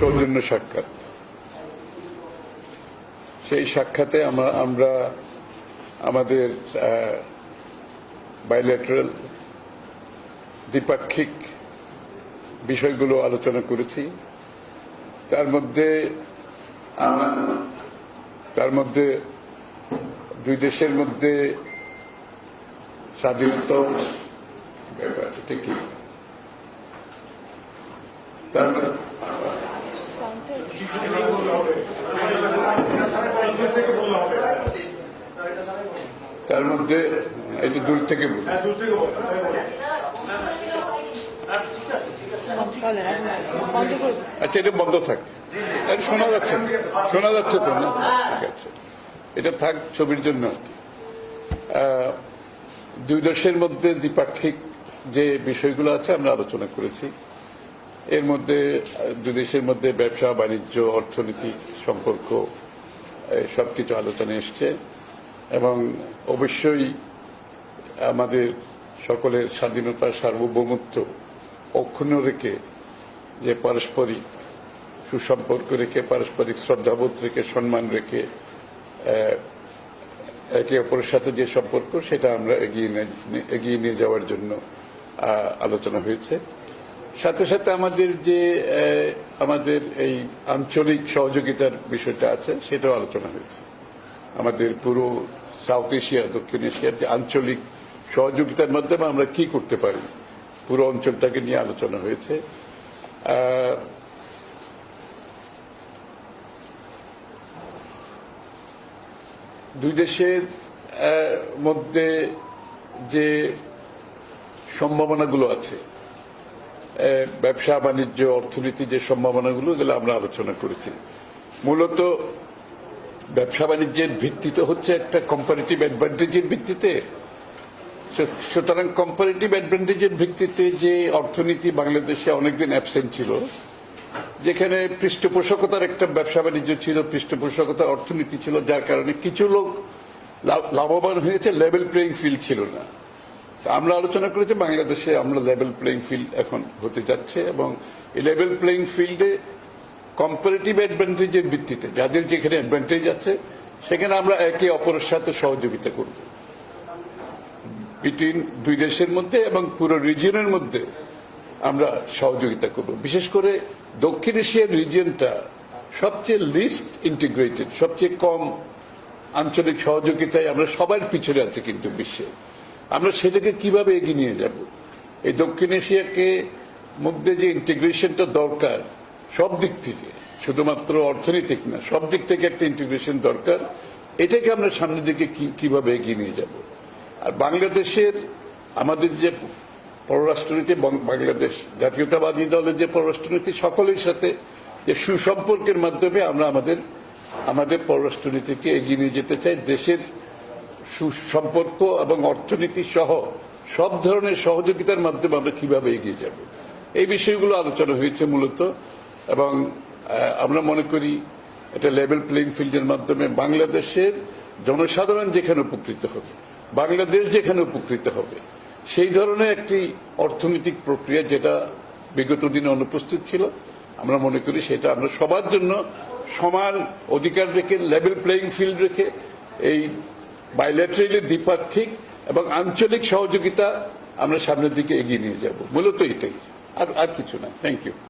সৌজন্য সাক্ষাৎ। সেই সাক্ষাতে আমরা আমাদের বাইলেটারাল দ্বিপাক্ষিক বিষয়গুলো আলোচনা করেছি। তার মধ্যে তার মধ্যে দুই দেশের মধ্যে স্বাধীনতা ব্যাপার কি? তার তার মধ্যে যে দূর থেকে দিচ্ছি। আচ্ছা এটা বন্ধ থাক। এটা শোনা যাচ্ছে শোনা যাচ্ছে তো না? ঠিক আছে। এটা থাক ছবির জন্য। দুই দেশের মধ্যে দ্বিপাক্ষিক যে বিষয়গুলো আছে আমরা আলোচনা করেছি। এর মধ্যে, দুই দেশের মধ্যে ব্যবসা, বাণিজ্য, অর্থনীতি সম্পর্ক সব কিছু আলোচনা এসছে এবং অবশ্যই আমাদের সকলের স্বাধীনতা সার্বভৌমত্ব অক্ষুণ্ণ রেখে যে পারস্পরিক সুসম্পর্ক রেখে, পারস্পরিক শ্রদ্ধাবোধ রেখে, সম্মান রেখে একে অপরের সাথে যে সম্পর্ক, সেটা আমরা এগিয়ে নিয়ে যাওয়ার জন্য আলোচনা হয়েছে। সাথে সাথে আমাদের যে আমাদের এই আঞ্চলিক সহযোগিতার বিষয়টা আছে, সেটাও আলোচনা হয়েছে। আমাদের পুরো সাউথ এশিয়া, দক্ষিণ এশিয়ার যে আঞ্চলিক সহযোগিতার মাধ্যমে আমরা কি করতে পারি, পুরো অঞ্চলটাকে নিয়ে আলোচনা হয়েছে। দুই দেশের মধ্যে যে সম্ভাবনাগুলো আছে ব্যবসা, বাণিজ্য, অর্থনীতি যে সম্ভাবনাগুলো, এগুলো আমরা আলোচনা করেছি। মূলত ব্যবসা, বাণিজ্যের ভিত্তিতে হচ্ছে একটা কম্পারেটিভ অ্যাডভান্টেজের ভিত্তিতে। সুতরাং কম্পারেটিভ অ্যাডভান্টেজের ভিত্তিতে যে অর্থনীতি বাংলাদেশে অনেকদিন অ্যাবসেন্ট ছিল, যেখানে পৃষ্ঠপোষকতার একটা ব্যবসা, বাণিজ্য ছিল, পৃষ্ঠপোষকতার অর্থনীতি ছিল, যার কারণে কিছু লোক লাভ- লাভবান হয়েছে লেভেল প্লেইং ফিল্ড ছিল না। আমরা আলোচনা করেছি, বাংলাদেশে আমরা লেভেল প্লেইং ফিল্ড এখন হতে যাচ্ছে এবং এই লেভেল প্লেইং ফিল্ডে কম্পারেটিভ অ্যাডভান্টেজের ভিত্তিতে, যাদের যেখানে অ্যাডভান্টেজ আছে, সেখানে আমরা একে অপরের সাথে সহযোগিতা করব। বিটুইন দুই দেশের মধ্যে এবং পুরো রিজিয়নের মধ্যে আমরা সহযোগিতা করব। বিশেষ করে দক্ষিণ এশিয়ার রিজিয়নটা সবচেয়ে লিস্ট ইন্টিগ্রেটেড সবচেয়ে কম আঞ্চলিক সহযোগিতায় আমরা সবার পিছনে আছি কিন্তু বিশ্বে। আমরা সেটাকে কীভাবে এগিয়ে নিয়ে যাব? এই দক্ষিণ এশিয়াকে মধ্যে যে ইন্টিগ্রেশনটা দরকার, সব দিক থেকে, শুধুমাত্র অর্থনৈতিক না, সব দিক থেকে একটা ইন্টিগ্রেশন দরকার, এটাকে আমরা সামনের দিকে কীভাবে এগিয়ে নিয়ে যাব? আর বাংলাদেশের, আমাদের যে পররাষ্ট্রনীতি বাংলাদেশ জাতীয়তাবাদী দলের যে পররাষ্ট্রনীতি, সকলের সাথে যে সুসম্পর্কের মাধ্যমে আমরা আমাদের আমাদের পররাষ্ট্রনীতিকে এগিয়ে নিয়ে যেতে চাই, দেশের সুসম্পর্ক এবং অর্থনীতি সহ সব ধরনের সহযোগিতার মাধ্যমে আমরা কীভাবে এগিয়ে যাব? এই বিষয়গুলো আলোচনা হয়েছে মূলত এবং আমরা মনে করি এটা লেভেল প্লেইং ফিল্ডের মাধ্যমে বাংলাদেশের জনসাধারণ যেখানে উপকৃত হবে, বাংলাদেশ যেখানে উপকৃত হবে, সেই ধরনের একটি অর্থনৈতিক প্রক্রিয়া যেটা বিগত দিনে অনুপস্থিত ছিল, আমরা মনে করি সেটা আমরা সবার জন্য সমান অধিকার রেখে লেভেল প্লেইং ফিল্ড রেখে এই বাইল্যাটারালি দ্বিপাক্ষিক এবং আঞ্চলিক সহযোগিতা আমরা সামনের দিকে এগিয়ে নিয়ে যাব। মূলত এটাই। আর আর কিছু না। Thank you